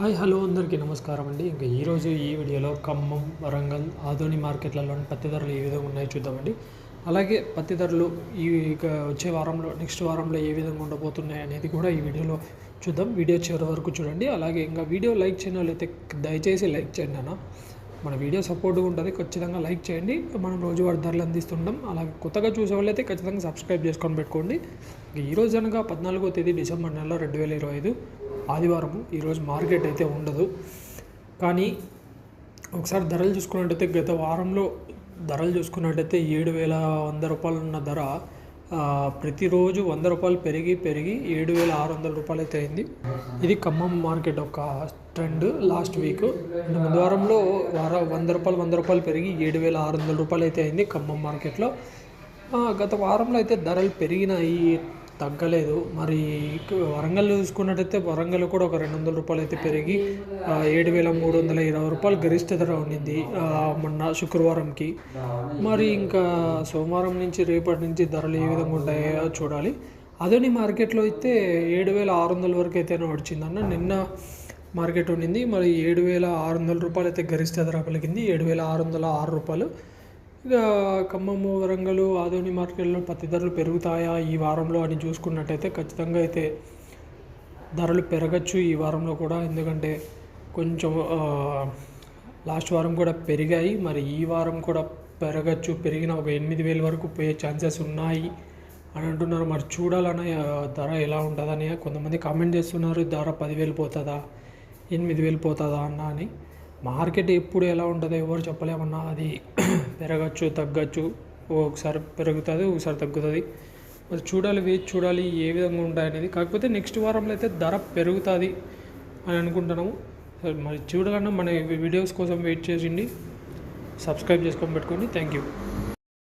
Hi hello అందరికీ నమస్కారం అండి. ఇంకా ఈరోజు ఈ వీడియోలో ఖమ్మం వరంగల్ ఆధోని మార్కెట్లలోని పత్తి ధరలు ఏ విధంగా ఉన్నాయో చూద్దామండి. అలాగే పత్తి ధరలు ఈ వచ్చే వారంలో నెక్స్ట్ వారంలో ఏ విధంగా ఉండబోతున్నాయి అనేది కూడా ఈ వీడియోలో చూద్దాం. వీడియో చివరి వరకు చూడండి. అలాగే ఇంకా వీడియో లైక్ చేయని వాళ్ళైతే దయచేసి లైక్ చేయండి అన్న. మన వీడియో సపోర్ట్గా ఉంటుంది. ఖచ్చితంగా లైక్ చేయండి. మనం రోజువారి ధరలు అందిస్తుంటాం. అలాగే కొత్తగా చూసే వాళ్ళైతే ఖచ్చితంగా సబ్స్క్రైబ్ చేసుకొని పెట్టుకోండి. ఇంక ఈరోజు అనగా పద్నాలుగో తేదీ డిసెంబర్ నెల రెండు వేల ఇరవై ఐదు. ఆదివారం ఈరోజు మార్కెట్ అయితే ఉండదు. కానీ ఒకసారి ధరలు చూసుకున్నట్టయితే గత వారంలో ధరలు చూసుకున్నట్టయితే ఏడు వేల వంద రూపాయలు ఉన్న ధర ప్రతిరోజు వంద రూపాయలు పెరిగి పెరిగి ఏడు వేల ఆరు వందల రూపాయలు అయితే అయింది. ఇది ఖమ్మం మార్కెట్ ఒక ట్రెండ్ లాస్ట్ వీక్. ముందు వారంలో వార వంద రూపాయలు వంద రూపాయలు పెరిగి ఏడు వేల ఆరు వందల రూపాయలు అయితే అయింది ఖమ్మం మార్కెట్లో. గత వారంలో అయితే ధరలు పెరిగినాయి. తగ్గలేదు. మరి వరంగల్ చూసుకున్నట్టయితే వరంగల్ కూడా ఒక రెండు వందల రూపాయలు అయితే పెరిగి ఏడు వేల మూడు వందల ఇరవై రూపాయలు గరిష్ట ధర ఉండింది మొన్న శుక్రవారంకి. మరి ఇంకా సోమవారం నుంచి రేపటి నుంచి ధరలు ఏ విధంగా ఉంటాయో చూడాలి. అదని మార్కెట్లో అయితే ఏడు వేల ఆరు వందల వరకు అయితే నడిచిందన్న నిన్న మార్కెట్ ఉండింది. మరి ఏడు వేల ఆరు వందల రూపాయలు అయితే గరిష్ట ధర పలికింది. ఏడు వేల ఆరు వందల ఆరు రూపాయలు ఇక ఖమ్మము వరంగల్ ఆదోని మార్కెట్లో పత్తి ధరలు పెరుగుతాయా? ఈ వారంలో అని చూసుకున్నట్టయితే ఖచ్చితంగా అయితే ధరలు పెరగచ్చు ఈ వారంలో కూడా. ఎందుకంటే కొంచెం లాస్ట్ వారం కూడా పెరిగాయి. మరి ఈ వారం కూడా పెరగచ్చు. పెరిగిన ఒక ఎనిమిది వేల వరకు పోయే ఛాన్సెస్ ఉన్నాయి అని అంటున్నారు. మరి చూడాలన్న ధర ఎలా ఉంటుందని కొంతమంది కామెంట్ చేస్తున్నారు. ధర పదివేలు పోతుందా? ఎనిమిది వేలు పోతుందా అన్న అని. మార్కెట్ ఎప్పుడు ఎలా ఉంటుందో ఎవరు చెప్పలేమన్నా అది పెరగచ్చు తగ్గచ్చు. ఒకసారి పెరుగుతుంది ఒకసారి తగ్గుతుంది. మరి చూడాలి వేచి చూడాలి ఏ విధంగా ఉంటాయి అనేది. కాకపోతే నెక్స్ట్ వారంలో అయితే ధర పెరుగుతుంది అని అనుకుంటున్నాము. సరే మరి చూడాలన్నా మన వీడియోస్ కోసం వెయిట్ చేసిండి సబ్స్క్రైబ్ చేసుకొని పెట్టుకోండి. Thank you.